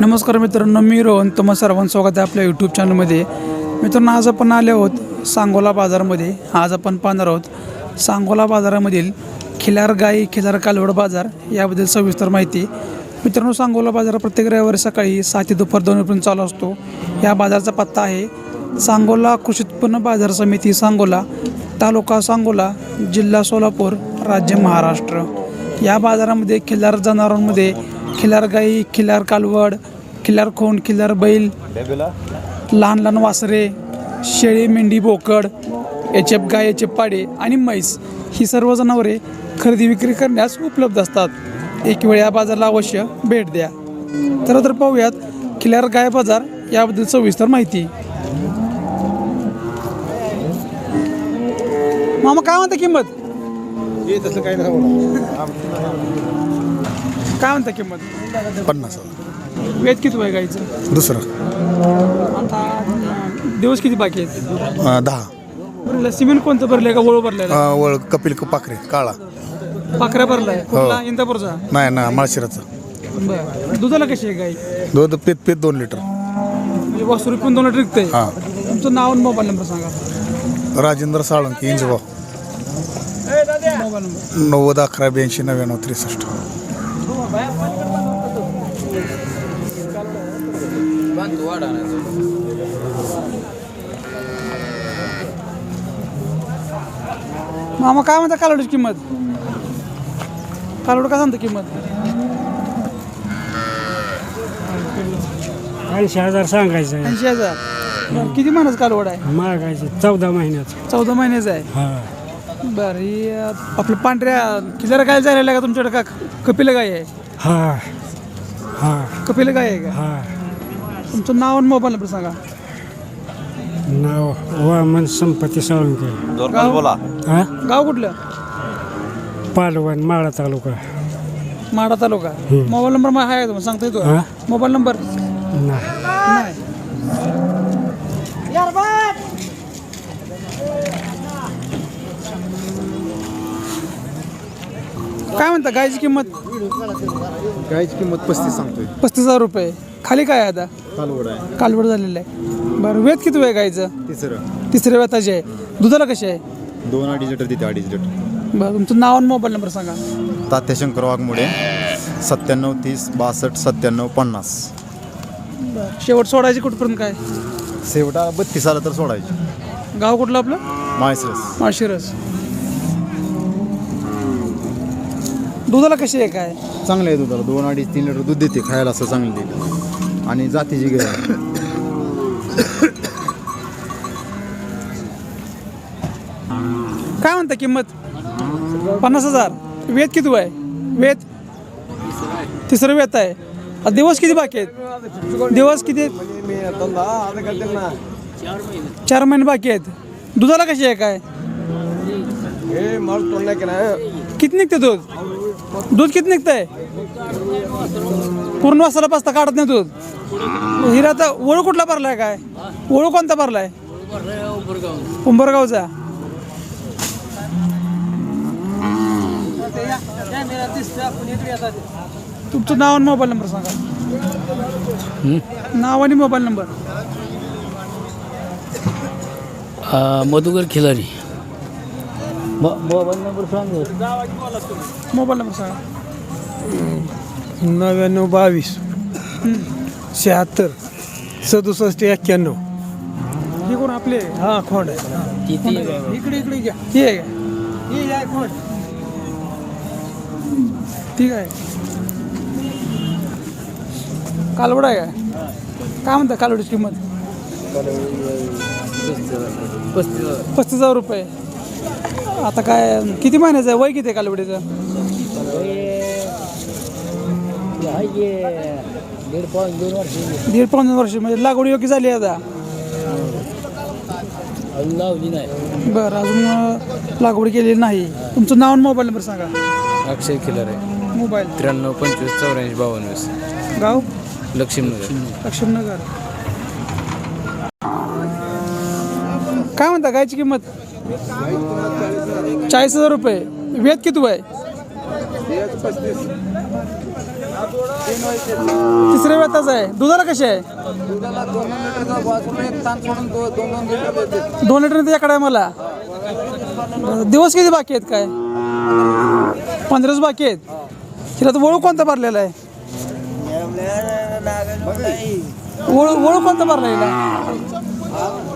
नमस्कार मित्रांनो मी रोहन. तुम्हा सर्वांचं स्वागत आहे आपल्या यूट्यूब चॅनलमध्ये मित्रांनो आज आपण आले आहोत सांगोला बाजारामध्ये. आज आपण पाहणार आहोत सांगोला बाजारामधील खिलार गाई खिलार कालवड बाजार याबद्दल सविस्तर माहिती. मित्रांनो सांगोला बाजार प्रत्येक रविवारी सकाळी सात ते दुपार दोन रुपये चालू असतो. या बाजाराचा पत्ता आहे सांगोला कृषी उत्पन्न बाजार समिती सांगोला तालुका सांगोला जिल्हा सोलापूर राज्य महाराष्ट्र. या बाजारामध्ये खिल्लार जनावरांमध्ये खिलार गाई खिलार कालवड खिलार खोंड खिलार बैल लहान लहान वासरे शेळी मेंढी बोकड याचे गाय याचे पाडे आणि म्हैस ही सर्व जनावरे खरेदी विक्री करण्यास उपलब्ध असतात. एक वेळ या बाजाराला अवश्य भेट द्या. तर तर पाहूयात खिलार गाय बाजार याबद्दल सविस्तर माहिती. मामा काय म्हणता किंमत? काय म्हणता किंमत? पन्नास. वेद किती आहे गाईचं? दुसरं. आता अं, दिवस किती बाकी आहेत? अं, दहा. भरलं. सिमेंट कोणतं भरलंय का? वळू भरलेलं अं, वळ कपिल पाखरे काळा. पाखऱ्या भरलाय. कुठला? इंदापूरचा? नाही ना माळशिराचं. बरं. दुधाला कशी आहे गाई? दूध पीत पीत दोन लिटर. म्हणजे वासरू पण दोन लिटर विकतंय? हां. तुमचं नाव आणि मोबाईल नंबर सांगा. Rajendra Salunkhe mobile number. नव्वद अकरा ब्याऐंशी नव्याण्णव त्रेसष्ट. मामा काय म्हणता कालवडीची किंमत? कालवड काय सांगता किंमत? ऐंशी हजार सांगायचं ऐंशी हजार. किती महिन्याचं कालवड आहे? मागायचं चौदा महिन्याचं. चौदा महिन्याचं आहे. हा. बरं ही अं, आपलं पांढऱ्या किल्ल्याला काय झालेलं आहे का तुमच्याकडे का कपिल गाय आहे. हा हा कपिल गाय आहे का? हा तुमचं नाव आणि मोबाईल नंबर सांगा. नाव वामन संपत्ती साळुंके. गाव? हा? गाव कुठलं? पालवण माळा तालुका. माडा तालुका. मोबाईल नंबर मा- आहे का तुम्हाला? सांगता येतो हा? Mobile number? नाही. नाही. काय म्हणता गायची किंमत? गायची किंमत पस्तीस सांगतोय. पस्तीस हजार रुपये. खाली काय आहे आता? कालवड आहे. कालवड झालेलं आहे. बरं वेद किती आहे गायचं? तिसरं. तिसऱ्या वेताची आहे. दुधाला कशी आहे? दोन अडीच लिटर देते अडीच लिटर. बरं तुमचं नाव आणि मोबाईल नंबर सांगा. तात्या शंकर वाघमोडे सत्त्याण्णव तीस बासष्ट सत्त्याण्णव पन्नास. बरं शेवट सोडायची कुठपर्यंत काय? शेवटा बत्तीस आलं तर सोडायची. गाव कुठलं आपलं? माळशिरस. माळशिरस. दुधाला कशी आहे काय? चांगलं आहे दुधाला. दोन अडीच तीन लिटर दूध देते खायला असं चांगलं देते आणि जातीची गाय आहे. काय म्हणता किंमत? पन्नास हजार. वेद किती आहे? वेद तिसरं वेत आहे. दिवस किती बाकी आहेत? दिवस किती आहेत? चार महिने बाकी आहेत. दुधाला कशी आहे काय? किती निघते दूध? दूध किती निघतंय? पूर्ण वाजताला पास्ता काढत नाही दूध. हिराचा आता ओळू कुठला भरलाय काय? ओळू कोणता भरलाय? उंबरगावचा. तुमचं नाव आणि मोबाईल नंबर सांगा. नाव आणि mobile number. Madhukar Khilari. Mobile number सांग मोबाईल नंबर सांगा. नव्याण्णव बावीस. शहात्तर. सदुसष्ट एक्क्याण्णव. हे कोण आपले हा खोंड आहे. इकडे इकडे घ्या. हे आहे खोंड. ठीक आहे. कालवड आहे काय? काय म्हणता कालवडीची किंमत? पस्तीस हजार रुपये. आता काय किती महिन्याचं आहे? वय किती आहे कालवडीचं? दीड पाच दोन वर्ष. दीड पाच वर्ष म्हणजे लागवड योग्य झाली आहे आता? अजून लावली नाही बरं अजून अं, लागवड केलेली नाही. तुमचं नाव आणि मोबाईल नंबर सांगा. अक्षय खिलारे. मोबाईल. त्र्याण्णव पंचवीस चौऱ्याऐंशी बावन्न वीस. गाव? लक्ष्मीनगर. लक्ष्मीनगर. काय म्हणता गायची किंमत? चाळीस हजार रुपये. वेद किती आहे तिसऱ्या वेताचा आहे. दुधाला कशी आहे? दोन लिटर त्याकडे आहे मला दिवस किती बाकी आहेत काय? पंधराच बाकी आहेत. तिला तर वळू कोणता भरलेला आहे? वळू वळू कोणता भरला हिला?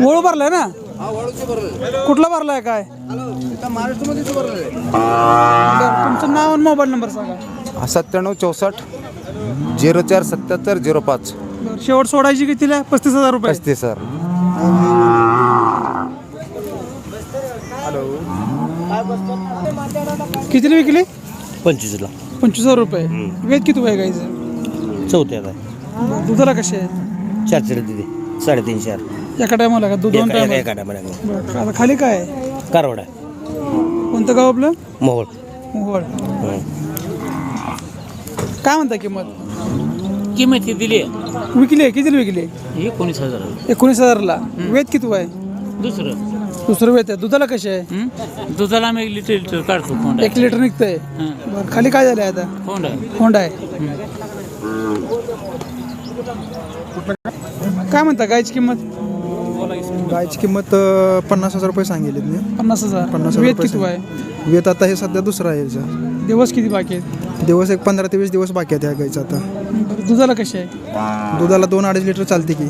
वळू भरलाय ना? कुठला भरलाय काय? बरं, तुमचं नाव आणि मोबाईल नंबर सांगा. सत्त्याण्णव चौसष्ट झिरो चार सत्याहत्तर झिरो पाच. बरं, शेवट सोडायची कितीला पस्तीस हजार रुपये. पस्तीस सर कितीला विकली? पंचवीसला. पंचवीस हजार रुपये. वेद किती आहे गाईचं? आहे. बरं, दुधाला कशी आहे चार चार तिथे साडेतीन चार एका टायमाला का? दो- दोन एका टायम एका टायमाला आता खाली काय? आहे? कारवाड. आहे कोणतं गाव आपलं? मोहोळ. मोहोळ. हं. काय म्हणता किंमत? किंमत किती दिली. आहे विकली आहे कितीला विकली एकोणीस हजार. एकोणीस हजारला. वेद किती आहे दुसरं. दुसरं वेद आहे. दुधाला कशी आहे? हं? दुधाला आम्ही एक लिटर लिटर काढतो कोंडा. एक लिटर निघतंय. बरं खाली काय झालंय आता? कोंडा. होंडा आहे. काय म्हणता गायची किंमत? गायची किंमत अ, पन्नास हजार रुपये सांगितली मी. पन्नास हजार. पन्नास हजार वेद रुपये किती आहे. वेत आता हे सध्या दुसरं आहे याचं. दिवस किती बाकी आहेत? दिवस एक पंधरा ते वीस दिवस बाकी आहेत ह्या गायचं आता. बरं, दुधाला कशी आहे? दुधाला दोन अडीच लिटर चालते की.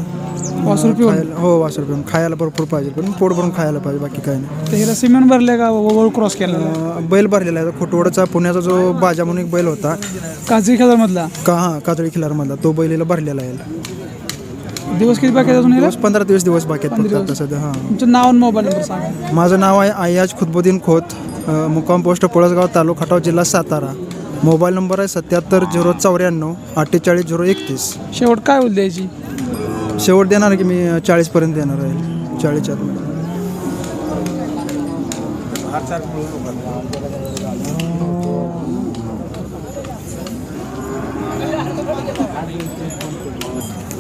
पाच खायला हो वास रुपये खायला भरपूर पाहिजे पण पोट भरून खायला पाहिजे बाकी काय नाही. तर हिला सिमेंट भरले का? वळ क्रॉस केला अ, बैल भरलेला आहे खोटवडचा पुण्याचा जो बाजा म्हणून एक बैल होता. काजळी मधला का हां कातळी खिलारमधला तो बैलीला भरलेला आहे दिवस किती बाकी आहेत अजून दिवस पंधरा ते वीस दिवस बाकी आहेत फक्त आता सध्या हां. तुमचं नाव आणि मोबाईल नंबर सांगा. माझं नाव आहे आयाज खुदबुद्दीन खोत अ, मुक्काम पोस्ट पळसगाव तालुका खटाव जिल्हा सातारा. मोबाईल नंबर आहे सत्याहत्तर झिरो चौऱ्याण्णव अठ्ठेचाळीस झिरो एकतीस. शेवट काय होईल द्यायची? शेवट देणार की मी चाळीसपर्यंत देणार आहे. चाळीसच्या आतमध्ये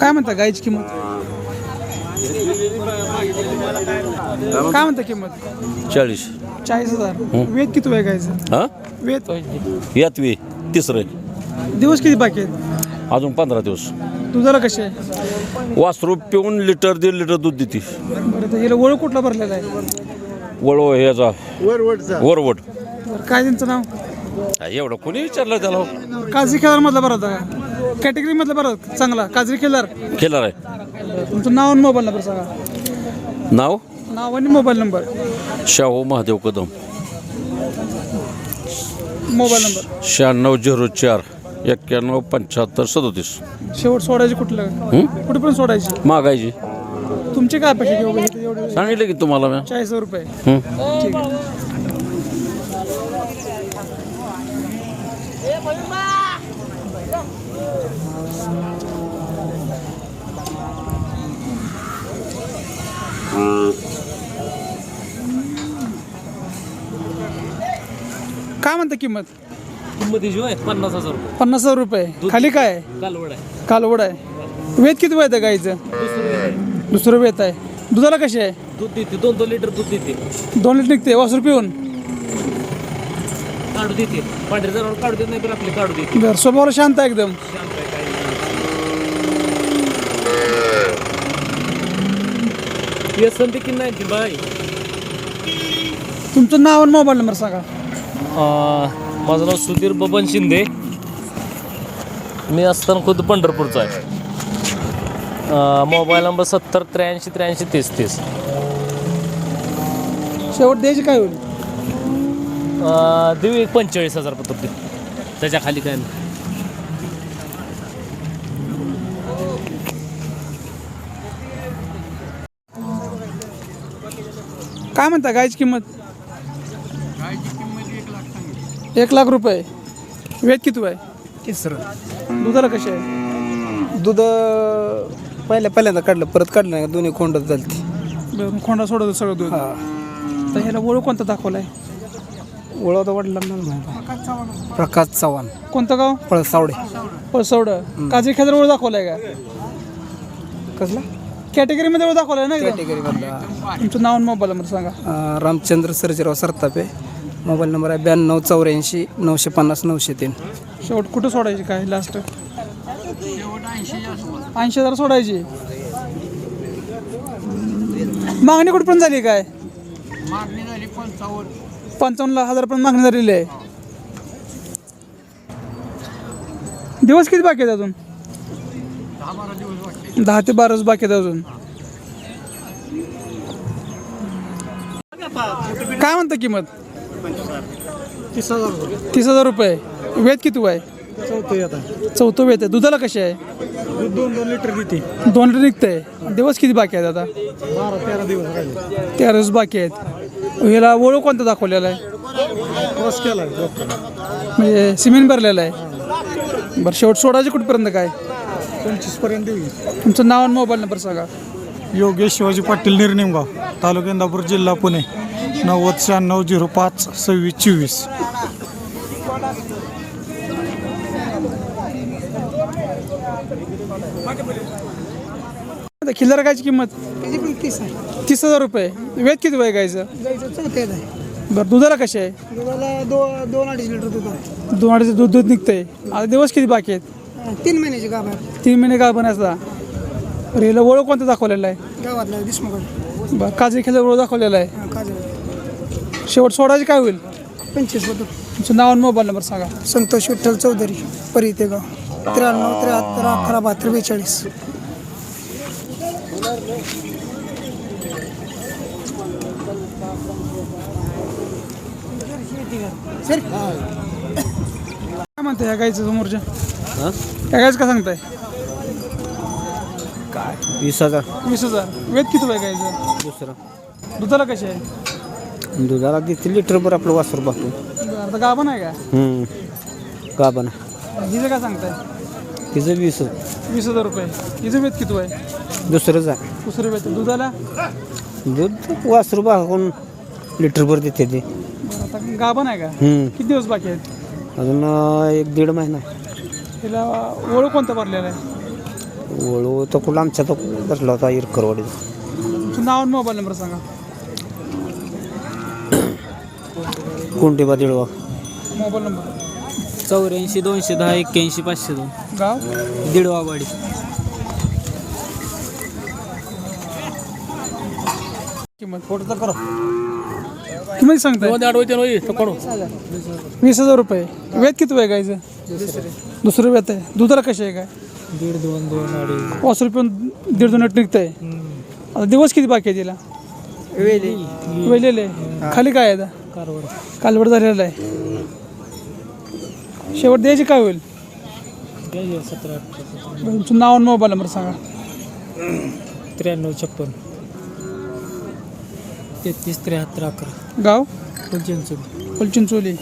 काय म्हणता गायची किंमत? काय म्हणता? किंमत? चाळीस. चाळीस हजार. वेद किती आहे गायचं? हां? वेद यात वे. तिसरं. दिवस किती बाकी आहेत? अजून पंधरा दिवस. दुधाला कसे आहे वासरू पिऊन लिटर दीड लिटर दूध देते. बरं तर हिला वळू कुठला भरलेला आहे? वळव ह्याचा वरवट बरं काय त्यांचं नाव? हा, एवढं कोणी विचारलं त्याला? काजरी केदार मधला बरं होता का? कॅटेगरी मधला बरं? चांगला. काजरी केदार केलं आहे. तुमचं नाव आणि मोबाईल नंबर सांगा. नाव? नाव आणि mobile number Shahu Mahadev Kadam. Mobile number शहाण्णव झिरो चार एक्क्याण्णव पंच्याहत्तर सदोतीस. शेवट सोडायची कुठलं? कुठे पण सोडायची. मागायची तुमची काय अपेक्षा की बाबा इथे एवढे सांगितलं की तुम्हाला चाळीस हजार रुपये. हं? ठीक काय म्हणता किंमत? किंमत आहे पन्नास हजार रुपये. पन्नास हजार रुपये. खाली काय? आहे? कालवड आहे. कालवड आहे. वेद किती वेळ आहे गाईचं? दुसरं वेत आहे. दुधाला कशी आहे? दूध देते दोन दोन लिटर दूध देते. दोन लिटर निघते वासरू पिऊन? काढू देते. पांढरे जनावर काढू देत नाही पण आपले काढू देते बरं स्वभावाला शांत आहे एकदम. व्यसन देखील नाही. ती बाई? तुमचं नाव आणि मोबाईल नंबर सांगा. माझं नाव सुधीर बबन शिंदे. मी असताना खुद पंढरपूरचा आहे. अं, मोबाईल नंबर सत्तर त्र्याऐंशी त्र्याऐंशी तीस तीस. शेवट द्यायची काय होईल? देऊ एक पंचेचाळीस हजार पत्र देऊ त्याच्याखाली काय नाही. काय म्हणता गायची किंमत? एक लाख रुपये. वेद किती आहे तिसरं. दुधाला कशी आहे? दूध अ, पहिल्या पहिल्यांदा काढलं परत काढलं नाही दोन्ही खोंड चालते बरं, खोंडा सोडत सगळं दूध. तर ह्याला ओळख कोणता दाखवलाय? ओळखता वडिलांना माहिती. प्रकाश चव्हाण कोणतं गाव? पळसावडे. पळसवड. काजरी खेदर ओळख दाखवलाय का? कसला? कॅटेगरीमध्ये ओळख दाखवलाय ना एकदम? कॅटेगरी मधला तुमचं नाव आणि मोबाईल नंबर सांगा. रामचंद्र सर्जेराव सरतापे. मोबाईल नंबर आहे ब्याण्णव चौऱ्याऐंशी नऊशे पन्नास नऊशे तीन. शेवट कुठं सोडायची काय? लास्ट ऐंशी हजार सोडायची. मागणी कुठपर्यंत झाली काय? पंचावन्न. पंचावन्न हजारपर्यंत मागणी झालेली आहे. दिवस किती बाकी आहेत अजून? दहा ते बारा दिवस बाकी आहेत अजून. काय म्हणता किंमत? तीस हजार रुपये. वेद किती आहे चौथं वेद आहे. दुधाला कशी आहे? दोन दोन लिटर देते दोन लिटर निघतंय. दिवस किती बाकी आहेत आता? बारा तेरा दिवस तेरा दिवस बाकी आहेत. ह्याला ओळख कोणता दाखवलेला आहे? क्रॉस केला म्हणजे सिमेंट भरलेलं आहे. बरं शेवट सोडायचे कुठपर्यंत काय? पंचवीसपर्यंत देऊ तुमचं नाव आणि मोबाईल नंबर सांगा. योगेश शिवाजी पाटील निर्निमगाव तालुका इंदापूर जिल्हा पुणे. नव्वद शहाण्णव झिरो पाच सव्वीस चोवीस. खिल्लार गायची किंमत? तीस आहे. तीस हजार रुपये. वेद किती वय गायचं गाईचं? चौथ्यात आहे. बरं दुधाला कशी आहे? दुधाला दो दोन अडीच लिटर दूध आहे. दोन अडीच दूध दूध निघतंय. आता दिवस किती बाकी आहेत? तीन महिन्याची गाभ आहे. तीन महिने का बनायचा ह्याला ओळख कोणता दाखवलेला आहे? गावातला देशमुख. बरं काजरी खिल्लार ओळख दाखवलेला आहे. काजळ शेवट सोडायचे काय होईल? पंचवीस तुमचं नाव आणि मोबाईल नंबर सांगा. संतोष विठ्ठल चौधरी परितेगाव त्र्याण्णव त्र्याहत्तर अकरा बहात्तर बेचाळीस. काय म्हणते ह्या गाईचं समोरच्या? ह्या गायचं का सांगताय? वीस हजार. वीस हजार. वेद किती वय गायचं दुसरं. दुधाला कशी आहे? दुधाला देते लिटरभर आपलं वासर बरं आता गाभण आहे का? गाबन हिचं काय सांगताय? तिचं वीस. वीस हजार रुपये. हिचं वेद किती आहे दुसरंच आहे. दुसरं वेद. दुधाला? दूध वासरू बाकून लिटरभर देते ते. बरं आता गाभण आहे का? हम्म. किती दिवस बाकी आहेत? अजून अं, एक दीड महिना हिला ओळख कोणता भरलेला आहे? वळू तो कुठं आमच्या तो बसला होता इरकरवाडी. तुमचं नाव आणि मोबाईल नंबर सांगा. कोणती बा दिडवा? Mobile number. चौऱ्याऐंशी दोनशे दहा एक्क्याऐंशी पाचशे दोन. गाव? दीडवावाडी. किंमत फोटो तर करा. किंमत सांगताय? वीस हजार रुपये. वेद किती आहे गायचं दुसरं वेद आहे. दुधाला कशी आहे काय दीड दोन दोन अडीच. पाच रुपये दीड दोन निघत आहे आता दिवस किती बाकी आहे तिला? वेली. वेलेले खाली काय आहे आता? कारवाड कालवड झालेला आहे. शेवट द्यायची काय होईल? सतरा. तुमचं नाव आणि मोबाईल नंबर सांगा. त्र्याण्णव छप्पन. तेहतीस त्र्याहत्तर अकरा. गाव? पंच्याऐंशी फुलचिंचोली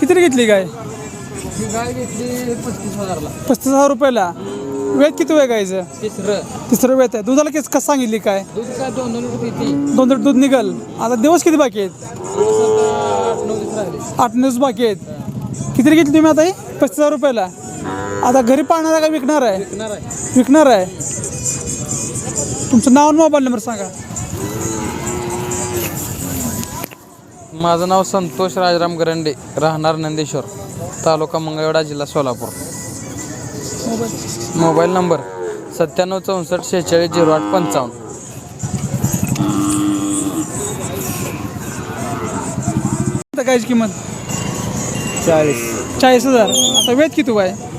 किती घेतली गाय? गाय घेतली पस्तीस हजारला. पस्तीस हजार रुपयाला. वेद किती वेळ गायचं? तिसरं. तिसरं वेद आहे. दुधाला किस कसं सांगितली काय? दूध काय दोन दोन लिटर देते दोन लिटर दूध निघल. आता दिवस किती बाकी आहेत? आठ नऊ दिवस राहिले. आठ दिवस बाकी आहेत. किती घेतली तुम्ही आता ही? पस्तीस हजार रुपयाला. आता घरी पाळणार आहे का विकणार आहे? विकणार आहे. विकणार आहे तुमचं नाव आणि मोबाईल नंबर सांगा. माझं नाव संतोष राजाराम गरंडे राहणार नंदेश्वर तालुका मंगळवेढा जिल्हा सोलापूर. मोबाईल नंबर सत्त्याण्णव चौसष्ट शेहेचाळीस झिरो आठ पंचावन्न. आता कायची किंमत? चाळीस. चाळीस हजार. आता वेद किती आहे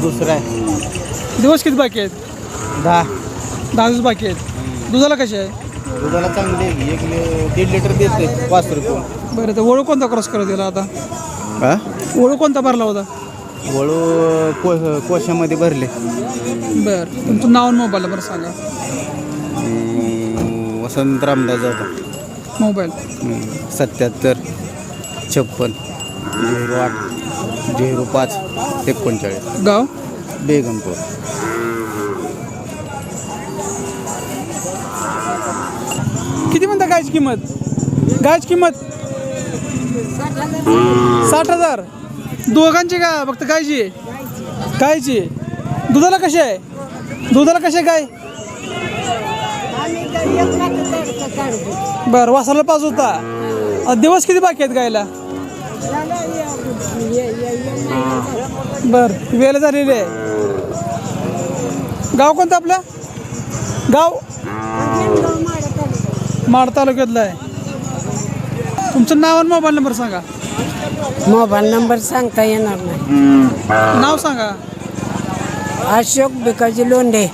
दुसरा आहे. दिवस किती बाकी आहेत? दहा. दहा दिवस बाकी आहेत. दुधाला कशी आहे? दुधाला चांगली आहे. एक लि- दीड लिटर देते पाच रुपये बरं तर ओळख कोणता क्रॉस करत दिला आता? हा? ओळख कोणता भरला होता? वळू को कोशामध्ये भरले. बरं तुमचं नाव आणि मोबाईल नंबर सांगा. अं, वसंत रामदास जाधव. मोबाईल. सत्याहत्तर छप्पन झिरो आठ. झिरो पाच एकोणचाळीस गाव? बेगमपूर. किती म्हणता गायची किंमत? गायची किंमत? साठ हजार. दोघांची का फक्त गायची? गायची. दुधाला कशी आहे? दुधाला कशी आहे गाय? बरं वासाला पाच होता. दिवस किती बाकी आहेत गायला? बर वेळ झालेली आहे. गाव कोणतं आपलं? गाव? माड तालुक्यातलं आहे. तुमचं नाव आणि मोबाईल नंबर सांगा. मोबाईल नंबर सांगता येणार नाही. नाव सांगा. अशोक बिकाजी लोंढे.